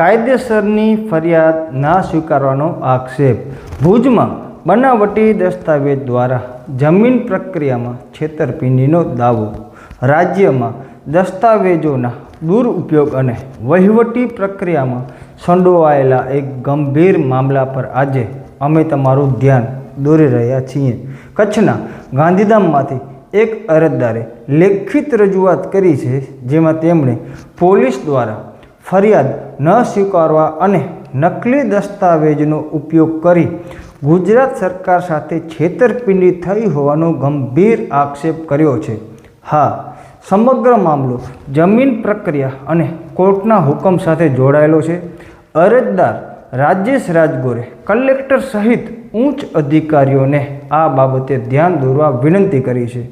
કાયદેસરની ફરિયાદ ના સ્વીકારવાનો આક્ષેપ. ભુજમાં બનાવટી દસ્તાવેજ દ્વારા જમીન પ્રક્રિયામાં છેતરપિંડીનો દાવો. રાજ્યમાં દસ્તાવેજોના દુરુપયોગ અને વહીવટી પ્રક્રિયામાં સંડોવાયેલા એક ગંભીર મામલા પર આજે અમે તમારું ધ્યાન દોરી રહ્યા છીએ. કચ્છના ગાંધીધામમાંથી એક અરજદારે લેખિત રજૂઆત કરી છે, જેમાં તેમણે પોલીસ દ્વારા ફરિયાદ ન સ્વીકારવા અને નકલી દસ્તાવેજનો ઉપયોગ કરી ગુજરાત સરકાર સાથે છેતરપિંડી થઈ હોવાનો ગંભીર આક્ષેપ કર્યો છે. હા, સમગ્ર મામલો જમીન પ્રક્રિયા અને કોર્ટના હુકમ સાથે જોડાયેલો છે. અરજદાર રાજેશ રાજગોરે કલેક્ટર સહિત ઉચ્ચ અધિકારીઓને આ બાબતે ધ્યાન દોરવા વિનંતી કરી છે.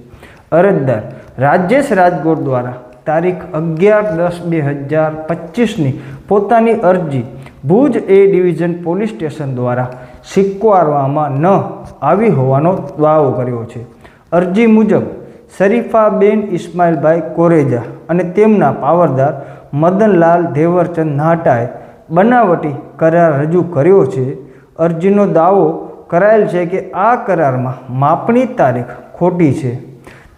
અરજદાર રાજેશ રાજગોર દ્વારા તારીખ અગિયાર દસ બે હજાર પચીસની પોતાની અરજી Bhuj A division police station દ્વારા સ્વીકારવામાં ન આવી હોવાનો દાવો કર્યો છે. અરજી મુજબ શરીફાબેન ઇસ્માઇલભાઈ કોરેજા અને તેમના પાવરદાર મદનલાલ દેવરચંદ નાટાએ બનાવટી કરાર રજૂ કર્યો છે. અરજીનો દાવો કરાયેલ છે કે આ કરારમાં માપણી તારીખ ખોટી છે.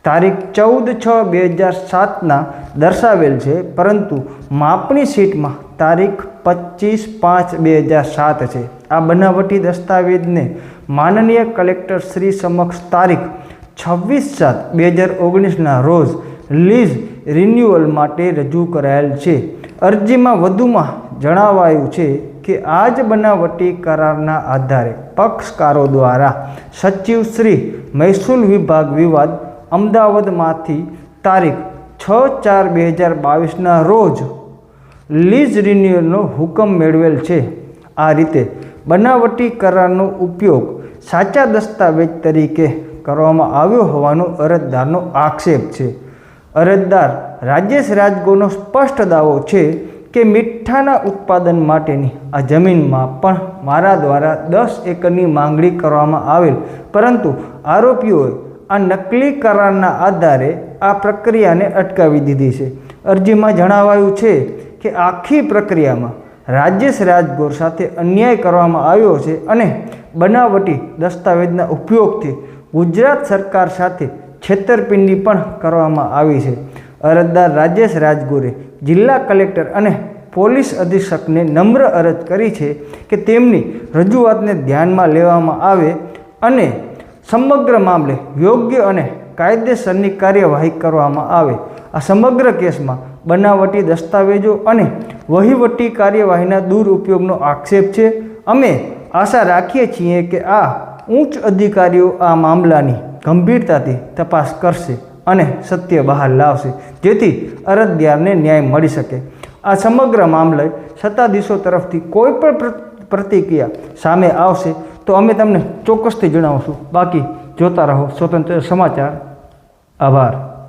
તારીખ ચૌદ છ બે હજાર સાતના દર્શાવેલ છે, પરંતુ માપણી સીટમાં તારીખ પચીસ પાંચ બે હજાર સાત છે. આ બનાવટી દસ્તાવેજને માનનીય કલેક્ટર શ્રી સમક્ષ તારીખ છવ્વીસ સાત બે હજાર ઓગણીસના રોજ લીઝ રિન્યુઅલ માટે રજૂ કરાયેલ છે. અરજીમાં વધુમાં જણાવાયું છે કે આ જ બનાવટી કરારના આધારે પક્ષકારો દ્વારા સચિવ શ્રી મહેસૂલ વિભાગ વિવાદ અમદાવાદમાંથી તારીખ છ ચાર બે હજાર બાવીસના રોજ લીઝ રિન્યુઅલનો હુકમ મેળવેલ છે. આ રીતે બનાવટી કરારનો ઉપયોગ સાચા દસ્તાવેજ તરીકે કરવામાં આવ્યો હોવાનો અરજદારનો આક્ષેપ છે. અરજદાર રાજેશ રાજગોનો સ્પષ્ટ દાવો છે કે મીઠાના ઉત્પાદન માટેની આ જમીનમાં પણ મારા દ્વારા દસ એકરની માંગણી કરવામાં આવેલ. પરંતુ આરોપીઓએ આ નકલી કરારના આધારે આ પ્રક્રિયાને અટકાવી દીધી છે. અરજીમાં જણાવાયું છે કે આખી પ્રક્રિયામાં રાજેશ રાજગોર સાથે અન્યાય કરવામાં આવ્યો છે અને બનાવટી દસ્તાવેજના ઉપયોગથી ગુજરાત સરકાર સાથે છેતરપિંડી પણ કરવામાં આવી છે. અરજદાર રાજેશ રાજગોરે જિલ્લા કલેક્ટર અને પોલીસ અધિક્ષકને નમ્ર અરજ કરી છે કે તેમની રજૂઆતને ધ્યાનમાં લેવામાં આવે અને સમગ્ર મામલે યોગ્ય અને કાયદેસરની કાર્યવાહી કરવામાં આવે. આ સમગ્ર કેસમાં બનાવટી દસ્તાવેજો અને વહીવટી કાર્યવાહીના દુરુપયોગનો આક્ષેપ છે. અમે આશા રાખીએ છીએ કે આ ઉચ્ચ અધિકારીઓ આ મામલાની ગંભીરતાથી તપાસ કરશે અને સત્ય બહાર લાવશે, જેથી અરજદારને ન્યાય મળી શકે. આ સમગ્ર મામલે સત્તાધીશો તરફથી કોઈ પણ પ્ર- પ્રતિક્રિયા સામે આવશે તો અમે તમને ચોક્કસથી જણાવશું. બાકી જોતા રહો. સ્વતંત્ર સમાચાર. આભાર.